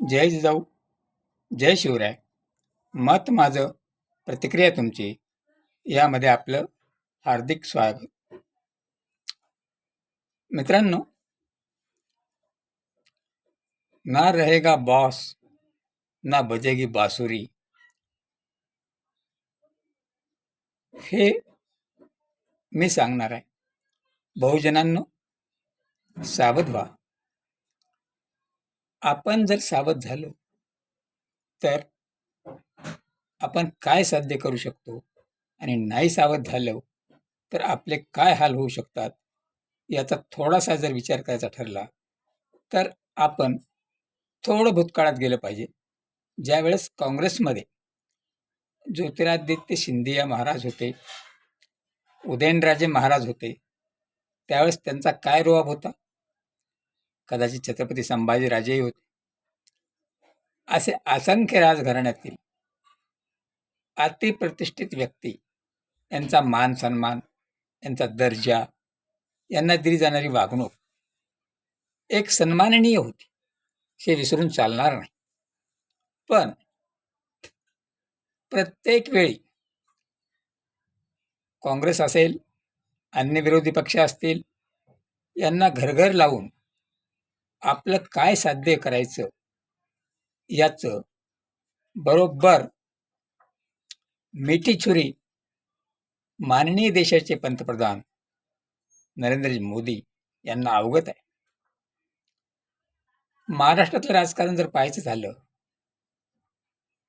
जय जिजाऊ जय शिवराय. मत माझं प्रतिक्रिया तुमची. यामध्ये आपलं हार्दिक स्वागत. मित्रांनो ना रहेगा बॉस ना बजेगी बासुरी. हे मी सांगणार आहे. बहुजनांनो सावध व्हा. आपण जर सावध झालो तर आपण काय साध्य करू शकतो? आणि नाही सावध झालो तर आपले काय हाल होऊ शकतात? याचा थोडासा जर विचार करायचा ठरला तर आपण थोडं भूतकाळात गेलं पाहिजे. ज्यावेळेस काँग्रेसमध्ये ज्योतिरादित्य सिंधिया महाराज होते उदयनराजे महाराज होते त्यावेळेस त्यांचा काय रोआब होता? कदाचित छत्रपती संभाजीराजेही होते. असे असंख्य राजघराण्यातील अतिप्रतिष्ठित व्यक्ती यांचा मान सन्मान यांचा दर्जा यांना दिली जाणारी वागणूक एक सन्माननीय होती हे विसरून चालणार नाही. पण प्रत्येक वेळी काँग्रेस असेल अन्य विरोधी पक्ष असतील यांना घरघर लावून आपलं काय साध्य करायचं? याचं बरोबर मिठीछुरी माननीय देशाचे पंतप्रधान नरेंद्र मोदी यांना अवगत आहे. महाराष्ट्रातलं राजकारण जर पाहायचं झालं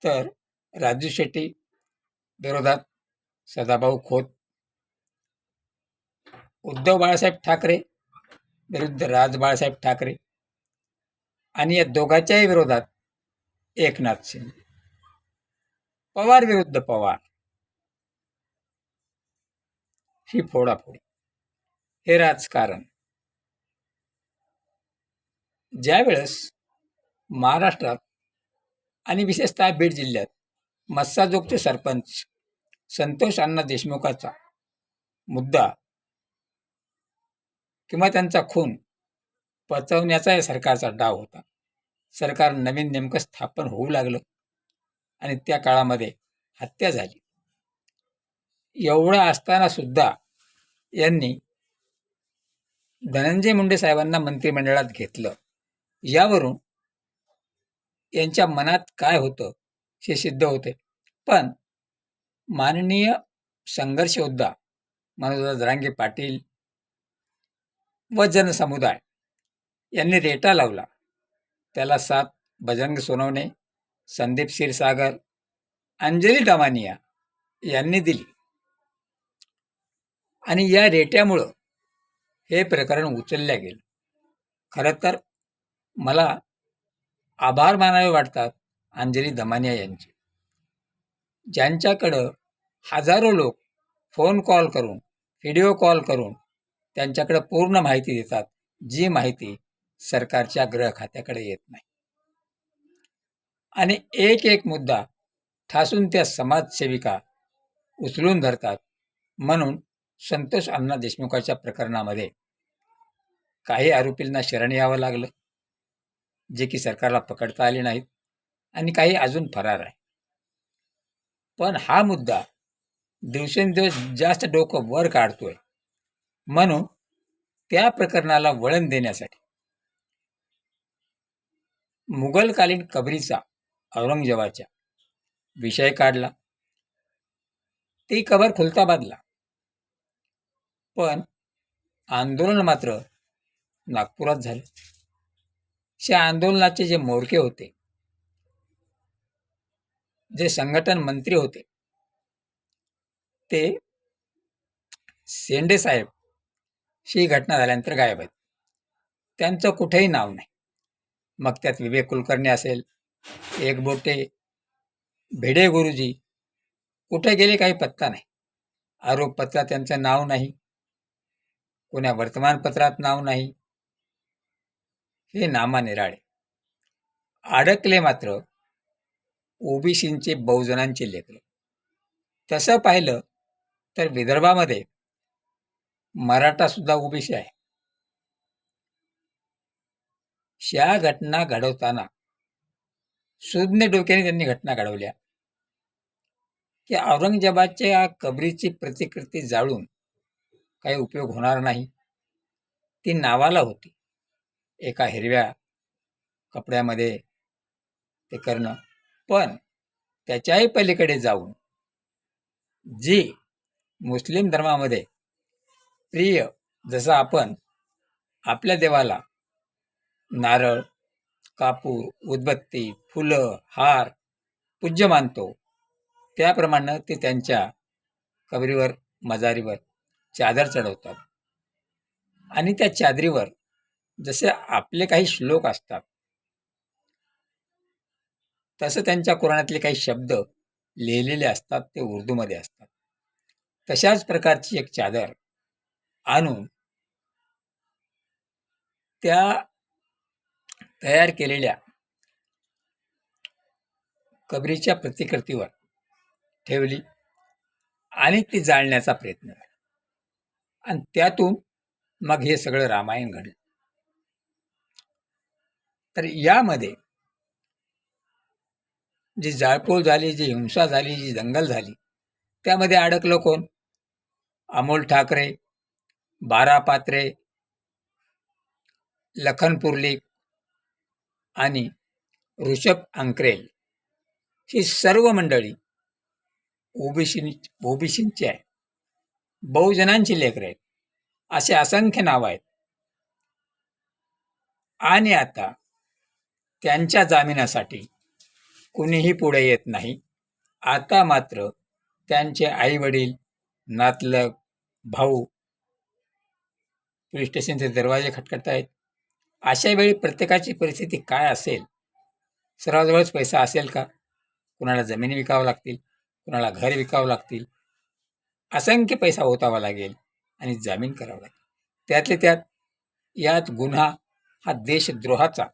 तर राजू शेट्टी विरोधात सदाभाऊ खोत उद्धव बाळासाहेब ठाकरे विरुद्ध राज बाळासाहेब ठाकरे आणि या दोघांच्याही विरोधात एकनाथ सिंग. पवार विरुद्ध पवार. ही फोडाफोडी. हे राजकारण. ज्यावेळेस महाराष्ट्रात आणि विशेषतः बीड जिल्ह्यात मस्साजोगचे सरपंच संतोष अण्णा देशमुखाचा मुद्दा किंवा त्यांचा खून पचवण्याचा सरकारचा डाव होता. सरकार नवीन नेमकं स्थापन होऊ लागलं आणि त्या काळामध्ये हत्या झाली. एवढं असताना सुद्धा यांनी धनंजय मुंडे साहेबांना मंत्रिमंडळात घेतलं. यावरून यांच्या मनात काय होतं हे सिद्ध होते. पण माननीय संघर्ष योद्धा मनोज जरांगे पाटील व जनसमुदाय यांनी रेटा लावला. त्याला साथ बजरंग सोनवणे संदीप क्षीरसागर अंजली डमानिया यांनी दिली. आणि या रेट्यामुळं हे प्रकरण उचलल्या गेलं. खरं तर मला आभार मानावे वाटतात अंजली दमानिया यांचे. ज्यांच्याकडं हजारो लोक फोन कॉल करून व्हिडिओ कॉल करून त्यांच्याकडं पूर्ण माहिती देतात जी माहिती सरकारच्या गृह खात्याकडे येत नाही. आणि एक एक मुद्दा ठासून त्या समाजसेविका उचलून धरतात. म्हणून संतोष अण्णा देशमुखाच्या प्रकरणामध्ये काही आरोपींना शरण यावं लागलं जे की सरकारला पकडता आले नाहीत आणि काही अजून फरार आहे पण हा मुद्दा दिवसेंदिवस जास्त डोकं वर काढतोय. म्हणून त्या प्रकरणाला वळण देण्यासाठी मुघलकालीन कबरीचा औरंगजेबाच्या विषय काढला. ती कबर खुलताबादला पण आंदोलन मात्र नागपुरात झालं. त्या आंदोलनाचे जे मोरके होते जे संघटन मंत्री होते ते शेंडे साहेब ही घटना झाल्यानंतर गायब आहेत. त्यांचं कुठेही नाव नाही. मग त्यात विवेक कुलकर्णी असेल एक बोटे भिडे गुरुजी कुठे गेले काही पत्ता नाही. आरोपपत्रात त्यांचं नाव नाही. कोण्या वर्तमानपत्रात नाव नाही. हे नामा निराळे अडकले मात्र ओबीसींचे बहुजनांचे लेखले तसं पाहिलं तर विदर्भामध्ये मराठा सुद्धा ओबीसी आहे. ह्या घटना घडवताना. सुज्ञ डोक्याने त्यांनी घटना घडवल्या. की औरंगजेबाच्या कबरीची प्रतिकृती जाळून काही उपयोग होणार नाही. ती नावाला होती. एका हिरव्या कपड्यामध्ये ते करणं. पण त्याच्याही पलीकडे जाऊन जी मुस्लिम धर्मामध्ये प्रिय जसं आपण आपल्या देवाला नारळ कापूर उदबत्ती फुलं हार पूज्य मानतो. त्याप्रमाणे ते त्यांच्या कबरीवर मजारीवर चादर चढवतात. आणि त्या चादरीवर जसे आपले काही श्लोक असतात तसं त्यांच्या कुराणातले काही शब्द लिहिलेले असतात ते उर्दूमध्ये असतात. तशाच प्रकारची एक चादर आणून त्या तयार केलेल्या कबरीच्या प्रतिकृतीवर ठेवली आणि ती जाळण्याचा प्रयत्न झाला आणि त्यातून मग हे सगळं रामायण घडलं. तर यामध्ये जी जाळपोळ झाली जी हिंसा झाली जी दंगल झाली त्यामध्ये अडकलं कोण? अमोल ठाकरे बारा पात्रे लखनपुर्ली आणि ऋषभ अंकरेल ही सर्व मंडळी ओबीसी ओबीसींची आहे बहुजनांची लेकरं आहेत. असे असंख्य नावं आहेत. आणि आता त्यांच्या जामिनासाठी कुणीही पुढे येत नाही. आता मात्र त्यांचे आई वडील नातलग भाऊ पोलीस स्टेशनचे दरवाजे खटखटतायत. अशा वेळी प्रत्येकाची परिस्थिती काय असेल? सर्वाजवळच पैसा असेल का? कुणाला जमिनी विकावं लागतील? कुणाला घर विकावं लागतील? असंख्य पैसा ओतावा लागेल आणि जामीन करावं लागेल. त्यातले त्यात यात गुन्हा हा देशद्रोहाचा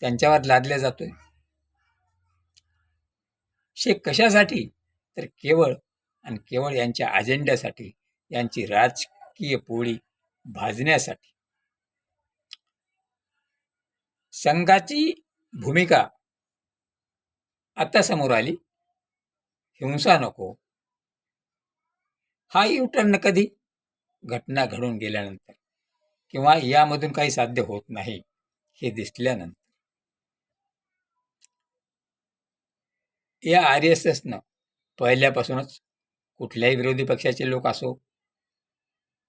त्यांच्यावर लादला जातोय. शे कशासाठी? तर केवळ आणि केवळ यांच्या अजेंड्यासाठी यांची राजकीय पोळी भाजण्यासाठी. संघाची भूमिका आता समोर आली. हिंसा नको. हा युटर्न कधी घटना घडून गेल्यानंतर किंवा यामधून काही साध्य होत नाही हे दिसल्यानंतर. या आर एस एसनं पहिल्यापासूनच कुठल्याही विरोधी पक्षाचे लोक असो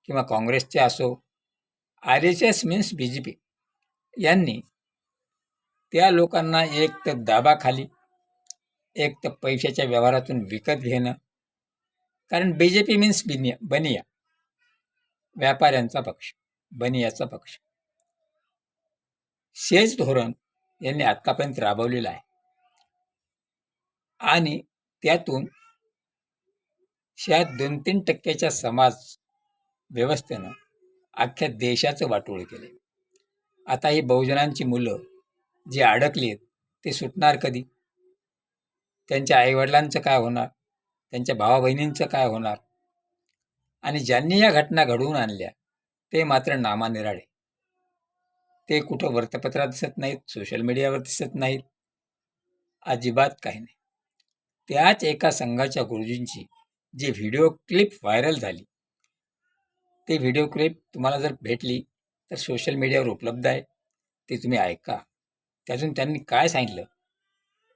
किंवा काँग्रेसचे असो R S S means B J P यांनी त्या लोकांना एक तर दाबाखाली एक तर पैशाच्या व्यवहारातून विकत घेणं. कारण बी जे पी मीन्स बिनिया बनिया. व्यापाऱ्यांचा पक्ष बनियाचा पक्ष. शेच धोरण यांनी आत्तापर्यंत राबवलेलं आहे. आणि त्यातून ह्या दोन तीन टक्क्याच्या समाज व्यवस्थेनं अख्ख्या देशाचं वाटोळ केले आता ही बहुजनांची मुलं जी अडकली आहेत ते सुटणार कधी? त्यांच्या आईवडिलांचं काय होणार? त्यांच्या भावा बहिणींचं काय होणार? आणि ज्यांनी या घटना घडवून आणल्या ते मात्र नामानिराळे. ते कुठं वृत्तपत्रात दिसत नाहीत सोशल मीडियावर दिसत नाहीत. अजिबात काही नाही. त्याच एका संघाच्या गुरुजींची जी व्हिडिओ क्लिप व्हायरल झाली ती व्हिडिओ क्लिप तुम्हाला जर भेटली तर सोशल मीडियावर उपलब्ध आहे. ते तुम्ही ऐका. त्यातून त्यांनी काय सांगितलं?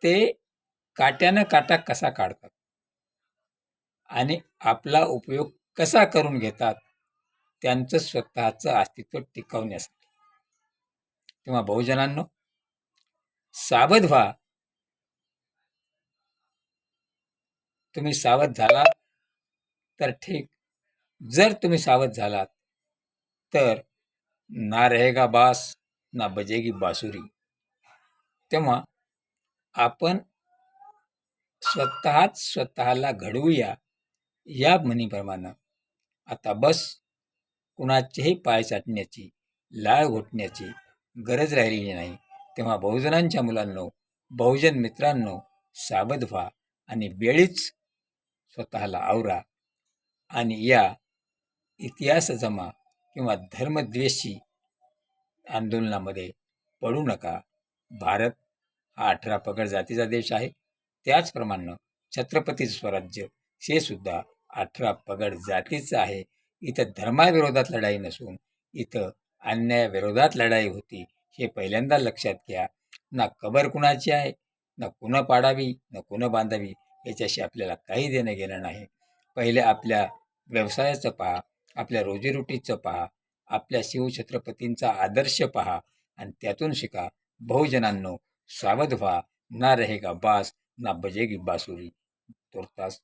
ते काट्यानं काटा कसा काढतात? आणि आपला उपयोग कसा करून घेतात? त्यांचं स्वतःचं अस्तित्व टिकवण्यासाठी. तेव्हा बहुजनांनो सावध व्हा. तुम्ही सावध झालात तर ठीक. जर तुम्ही सावध झालात तर ना रहेगा बास ना बजेगी बासुरी. तेव्हा आपण स्वतःच स्वतःला घडवूया या म्हणीप्रमाणे. आता बस कुणाचेही पाय चाटण्याची लाळ घोटण्याची गरज राहिलेली नाही. तेव्हा बहुजनांच्या मुलांनो बहुजन मित्रांनो सावध व्हा आणि वेळीच स्वतःला आवरा आणि या इतिहास जमा किंवा धर्मद्वेषी आंदोलनामध्ये पडू नका. भारत हा अठरा पगड जातीचा देश आहे. त्याचप्रमाणे छत्रपती स्वराज्य हे सुद्धा अठरा पगड जातीचं आहे. इथं धर्माविरोधात लढाई नसून इथं अन्यायाविरोधात लढाई होती हे पहिल्यांदा लक्षात घ्या. ना कबर कुणाची आहे ना कुणं पाडावी ना कुणं बांधावी याच्याशी आपल्याला काही देणं घेणं नाही. पहिले आपल्या व्यवसायाचं पहा आपल्या रोजीरोटीचं पहा आपल्या शिवछत्रपतींचा आदर्श पहा आणि त्यातून शिका. बहुजनांनो सावध व्हा. ना रहेगा बास ना बजेगी बासुरी. तुर्तास